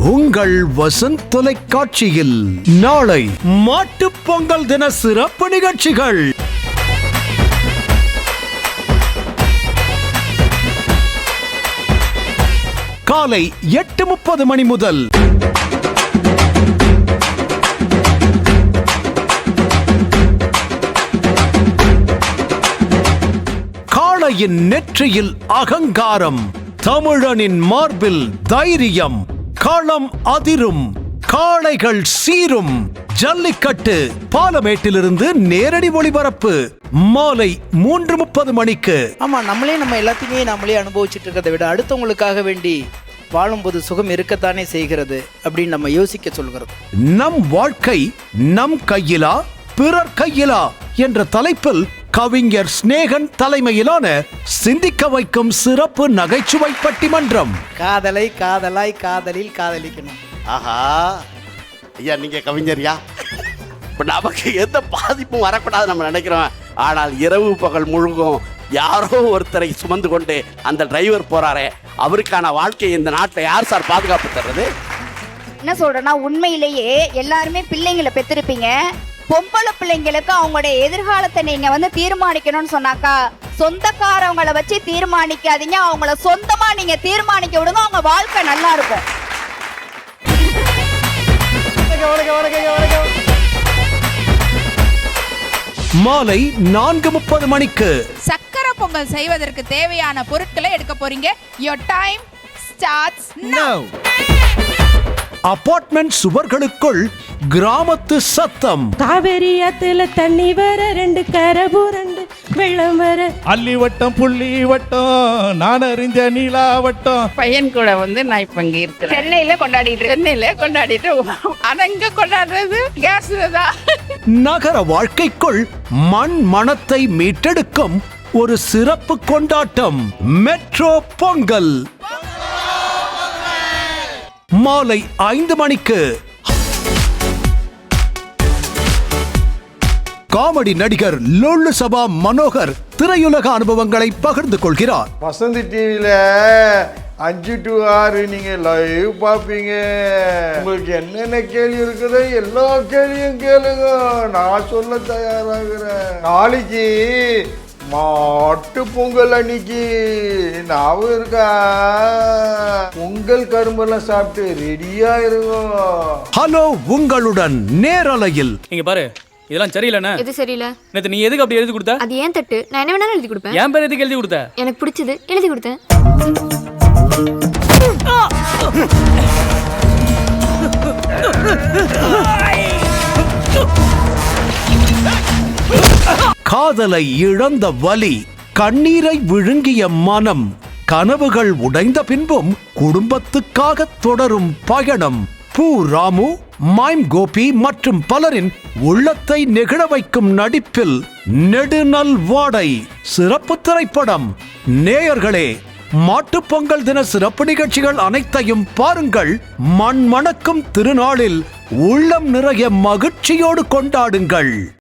உங்கள் வசந்த் தொலைக்காட்சியில் நாளை மாட்டுப் பொங்கல் தின சிறப்பு நிகழ்ச்சிகள். காலை எட்டு முப்பது மணி முதல். காளையின் நெற்றியில் அகங்காரம் தமிழனின் மார்பில் தைரியம் களம் அதிரும் காளைகள் சீரும். ஜல்லிக்கட்டு பாலமேட்டிலிருந்து நேரடி ஒளிபரப்பு மாலை மூன்று முப்பது மணிக்கு. ஆமா நம்மளே நம்ம எல்லாத்தையுமே நம்மளே அனுபவிச்சுட்டு இருக்கிறத விட அடுத்தவங்களுக்காக வேண்டி வாழும்போது சுகம் இருக்கத்தானே செய்கிறது அப்படின்னு நம்ம யோசிக்க சொல்கிறது. நம் வாழ்க்கை நம் கையிலா பிறர் கையிலா என்ற தலைப்பில் கவிஞர் சிநேகன் தலைமையிலான சிந்திக்க வைக்கும் சிறப்பு நகைச்சுவை பட்டிமன்றம். காதலை காதலாய் காதலில் காதலிக்கணும். ஆஹா. ஐயா நீங்க கவிஞரியா இப்ப நமக்கு எந்த பாதிப்பும் வரக்கூடாது நம்ம நினைக்கிறோம். ஆனால் இரவு பகல் முழுகும் யாரோ ஒருத்தரை சுமந்து கொண்டு அந்த டிரைவர் போறாரே. அவருக்கான வாழ்க்கையை இந்த நாட்டில் யார் சார் பாதுகாப்பு தர்றது? என்ன சொல்றேன்னா உண்மையிலேயே எல்லாருமே பிள்ளைங்களை பெற்றிருப்பீங்க பொம்பளை பிள்ளைங்களுக்கு அவங்களுடைய எதிர்காலத்தை நீங்க வந்து தீர்மானிக்கணும்னு சொன்னாக்கா சொந்தக்காரவங்கள வச்சு தீர்மானிக்காதீங்க. அவங்கள சொந்தமா நீங்க தீர்மானிக்க விடுங்க. அவங்க வாழ்க்கை நல்லா இருக்கும். மாலை நான்கு முப்பது மணிக்கு. சக்கரை பொங்கல் செய்வதற்கு தேவையான பொருட்களை எடுக்க போறீங்க. Your time starts now apartment சுவர்களுக்குள் கிராமத்து சத்தம். காவேரி ஆத்துல தண்ணி வர ரெண்டு கரபு ரெண்டு வெள்ளம் வர. அள்ளி வட்டம் புள்ளி வட்டம் நான் அறிஞ்ச நீலா வட்டம் பையன் கூட வந்து நான் இப்ப இங்க இருக்கிறேன். சென்னையில கொண்டாடிட்டு சென்னையில கொண்டாடிட்டு ஆனா இங்க கொண்டாடுறது கேஸ்ல தான். நகர வாழ்க்கைக்குள் மண் மணத்தை மீட்டெடுக்கும் ஒரு சிறப்பு கொண்டாட்டம். மெட்ரோ பொங்கல். மாலை ஐந்து மணிக்கு. காமெடி நடிகர் லொல்லு சபா மனோகர் திரையுலக அனுபவங்களை பகிர்ந்து கொள்கிறார். வசந்தி டிவியில அஞ்சு டு ஆறு நீங்கள் லைவ் பார்ப்பீங்க. உங்களுக்கு என்னென்ன கேள்வி இருக்குதோ எல்லா கேள்வியும் கேளுங்க. நான் சொல்ல தயாராகிறேன். நாளைக்கு மாட்டு பொங்கல் அன்னைக்கு. ஞாபகம் இருக்கா? பொங்கல் கரும்பெல்லாம் சாப்பிட்டு ரெடியா இருக்கும். ஹலோ உங்களுடன் நேரலையில். இங்க பாரு இதெல்லாம் சரியில்லைண்ணே. எது சரியில்லை? நேத்து நீ எதுக்கு அப்படி எழுதி கொடுத்த? அது ஏன் தட்டு? நான் என்ன வேணாலும் எழுதி கொடுப்பேன். என் பேர் எதுக்கு எழுதி கொடுத்த? எனக்கு பிடிச்சது எழுதி கொடுத்தேன். காதலை இழந்த வலி கண்ணீரை விழுங்கிய மனம் கனவுகள் உடைந்த பின்பும் குடும்பத்துக்காக தொடரும் பயணம். பூ ராமு மைம் கோபி மற்றும் பலரின் உள்ளத்தை நெகிழ வைக்கும் நடிப்பில் நெடுநல் வாடை. சிறப்பு திரைப்படம். நேயர்களே மாட்டுப் பொங்கல் தின சிறப்பு நிகழ்ச்சிகள் அனைத்தையும் பாருங்கள். மண் மணக்கும் திருநாளில் உள்ளம் நிறைய மகிழ்ச்சியோடு கொண்டாடுங்கள்.